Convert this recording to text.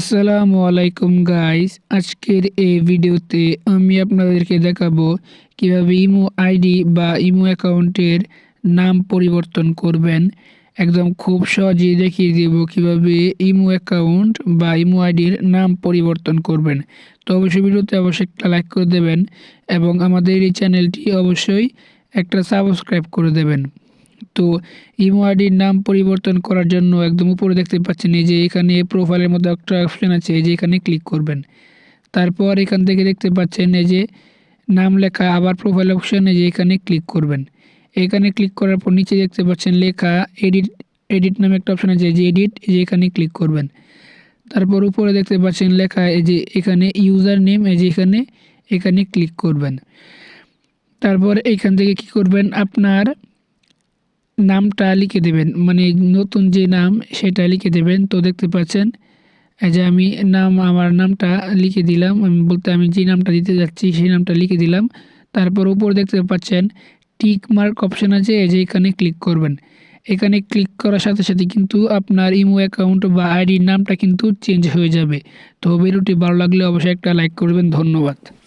আসসালামু আলাইকুম গাইস আজকের এই ভিডিওতে আমি আপনাদেরকে দেখাবো কীভাবে ইমো আইডি বা ইমো অ্যাকাউন্টের নাম পরিবর্তন করবেন। একদম খুব সহজেই দেখিয়ে দেব কীভাবে ইমো অ্যাকাউন্ট বা ইমো আইডির নাম পরিবর্তন করবেন। তো অবশ্যই ভিডিওতে অবশ্যই একটা লাইক করে দেবেন এবং আমাদের এই চ্যানেলটি অবশ্যই একটা সাবস্ক্রাইব করে দেবেন। তো ইমো আইডির নাম পরিবর্তন করার জন্য একদম উপরে দেখতে পাচ্ছেন এই যে এখানে প্রোফাইলের মধ্যে একটা অপশান আছে, এই যে এখানে ক্লিক করবেন। তারপর এখান থেকে দেখতে পাচ্ছেন এই যে নাম লেখা, আবার প্রোফাইল অপশানে যে এখানে ক্লিক করবেন। এখানে ক্লিক করার পর নিচে দেখতে পাচ্ছেন লেখা এডিট এডিট নামে একটা অপশান আছে যে এডিট এই যে এখানে ক্লিক করবেন। তারপর উপরে দেখতে পাচ্ছেন লেখা এই যে এখানে ইউজার নেম এই যে এখানে এখানে ক্লিক করবেন। তারপর এইখান থেকে কি করবেন? আপনার নামটা লিখে দেবেন। মানে নতুন যে নাম, সেটা লিখে দেবেন। তো দেখতে পাচ্ছেন যে আমি নাম, আমার নামটা লিখে দিলাম। আমি বলতে, আমি যে নামটা দিতে যাচ্ছি, সেই নামটা লিখে দিলাম। তারপর উপর দেখতে পাচ্ছেন, টিক মার্ক অপশান আছে যে এখানে ক্লিক করবেন। এখানে ক্লিক করার সাথে সাথে কিন্তু আপনার ইমো অ্যাকাউন্ট বা আইডির নামটা কিন্তু চেঞ্জ হয়ে যাবে। তো ভিডিওটি ভালো লাগলে অবশ্যই একটা লাইক করবেন। ধন্যবাদ।